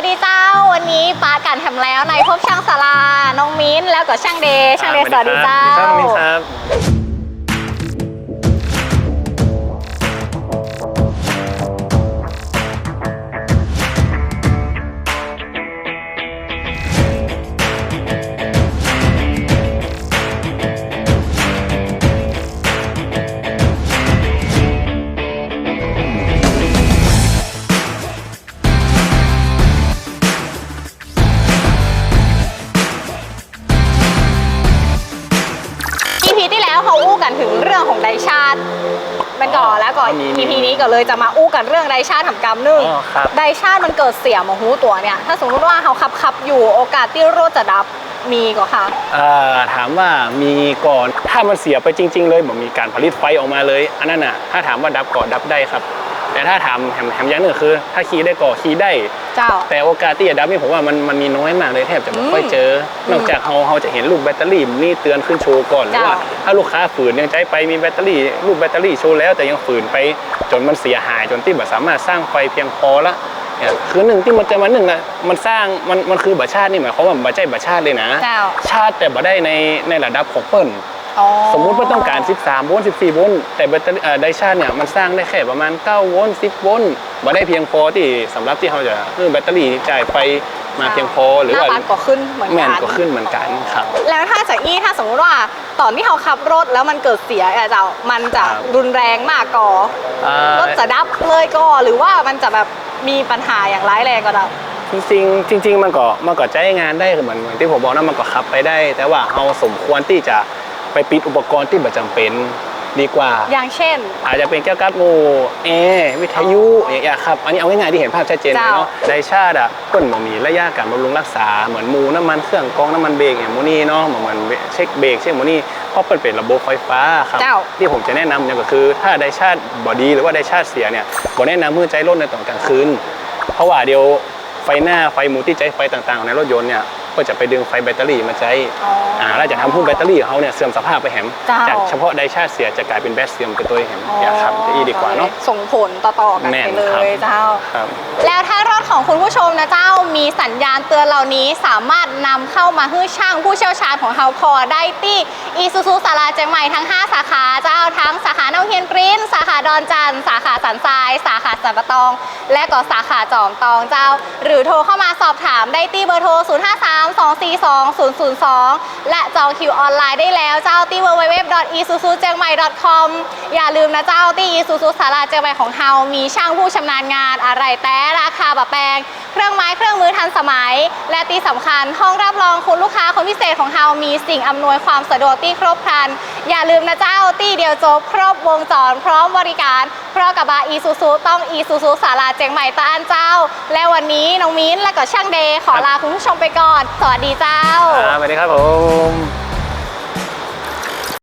วัสดีเจ้าวันนี้ปากันทำแล้วในพบช่างสาราน้องมิ้นแล้วก็ช่างเดย์ช่างเดย์สวัสดีเจ้าสวัสดีครับ แล้วเขาอู้กันถึงเรื่องของไดชาติมันก่อนแล้วก่อน มี EP นี้ก็เลยจะมาอู้กันเรื่องไดชาติทำกรรมหนึ่งอ๋อครับ ไดชาติมันเกิดเสียมาหูตัวเนี่ย ถ้าสมมติว่าเขาขับขับๆอยู่โอกาสที่รถจะดับมีก็ค่ะ เอ่อถามว่ามีก่อนถ้ามันเสียไปจริง ๆ เลยแบบมีการผลิตไฟออกมาเลย อันนั้นน่ะถ้าถามว่าดับก่อนดับได้ครับ แต่ถ้าถามแหมแหมอยังหนึ่งคือ ถ้าขี่ได้ก่อนขี่ได้ เจ้า แต่โอกาสที่จะดับนี่ผมว่ามันมันมีน้อยมากเลยแทบจะไม่ค่อยอืมเจอ นอกจากเราเราจะเห็นรูปแบตเตอรี่นี่เตือนขึ้นโชว์ก่อนหรือจ้ะว่า ถ้าลูกค้าฝืนยังใจไปมีแบตเตอรี่รูปแบตเตอรี่โชว์แล้วแต่ยังฝืนไปจนมันเสียหายจนที่แบบสามารถสร้างไฟเพียงพอละเนี่ยคือหนึ่งที่มันจะมาหนึ่งนะมันสร้างมันมันคือบัตรชาตินี่หมายความว่าบัตรใจบัตรชาติเลยนะเจ้าชาติแต่บ่ได้ในในระดับของเปิ้ลอ๋อ สมมุติว่าต้องการ 13 โวลต์ 14 โวลต์ แต่แบตเตอรี่เอ่อไดชาร์จเนี่ย มันสร้างได้แค่ประมาณ 9 โวลต์ 10 โวลต์บ่ได้เพียงพอที่สำหรับที่เขาจะเออแบตเตอรี่จ่ายไฟมาเพียงพอหรือว่าหน้าปัดก็ขึ้นเหมือนแม่นกันก็ขึ้นเหมือนกันครับ แล้วถ้าจากอี้ถ้าสมมติว่าตอนที่เขาขับรถแล้วมันเกิดเสียอะเจ้ามันจะครับรุนแรงมากก่ออ่ารถจะดับเลยก็หรือว่ามันจะแบบมีปัญหาอย่างร้ายแรงก็ได้จริงๆจริงๆมันก็มันก็ใช้งานได้เหมือนเหมือนที่ผมบอกนะมันก็ขับไปได้ แต่ว่าเราสมควรที่จะ ไปปิดอุปกรณ์ที่ไม่จำเป็นดีกว่า อย่างเช่น อาจจะเป็นแก้วกัดโมแอร์วิทยุอย่างเงี้ยครับ อันนี้เอาง่ายๆที่เห็นภาพชัดเจนเลยเจ้าเนาะไดชาติอะเปิ้นบ่มีระยะการบำรุงรักษาเหมือนหมูน้ำมันเครื่องกรองน้ำมันเบรกอย่างหมูนี่เนาะเหมือนเช็คเบรกเช็คหมูนี่เพราะเปิ้นเป็นระบบไฟฟ้าครับเจ้าที่ผมจะแนะนำเนี่ยก็คือ ถ้าไดชาติบอดีหรือว่าไดชาติเสียเนี่ยบ่แนะนำมือใจรถในตอนกลางคืนเพราะว่าเดี๋ยวไฟหน้าไฟหมูที่ใจไฟต่างๆ ในรถยนต์เนี่ย ก็จะไปดึงไฟแบตเตอรี่มาใช้อ๋ออ่อ่าแล้วจะทำให้แบตเตอรี่ของเขาเนี่ยเสื่อมสภาพไปแหมเจ้า จากเฉพาะไดชาติเสียจะกลายเป็นแบตเสื่อมเป็นตัวแหมอย่าครับจะอีดีกว่าเนาะ ส่งผลต่อๆกันแม่ไปนเลครับ ยเจ้า ครับ แล้วถ้ารถของคุณผู้ชมนะเจ้ามีสัญญาณเตือนเหล่านี้สามารถนำเข้ามาให้ช่างผู้เชี่ยวชาญของเราพอได้ที่อีซูซูสาราเจียงใหม่ทั้ง 5 สาขาเจ้าทั้งสาขา เฮียนปริ้นสาขาดอนจันทร์สาขาสันทราย สาขาสันปะตอง และก็สาขาจอมตองเจ้า หรือโทรเข้ามาสอบถามได้ที่เบอร์โทร 0 5 3 2 4 2 0 0 2 และจองคิวออนไลน์ได้แล้วเจ้าที่ www.isuzujiangmai.com อย่าลืมนะเจ้าที่ Isuzu สาราเจียงใหม่ของเรามีช่างผู้ชำนาญงานอะไรแต่ราคาแบะแปลง เครื่องไม้เครื่องมือทันสมัย และที่สำคัญห้องรับรองคุณลูกค้าคนพิเศษของเรามีสิ่งอำนวยความสะดวกที่ครบครัน อย่าลืมนะเจ้าที่เดียวจบครบวงงจร พร้อมบริการ เพราะกับบาอีซูซูต้องอีซูซูสาราเจียงใหม่ตาอันเจ้า และวันนี้น้องมิ้นและก็ช่างเดย์ขอลาคุณผู้ชมไปก่อน สวัสดีเจ้า อ่าสวัสดีครับผม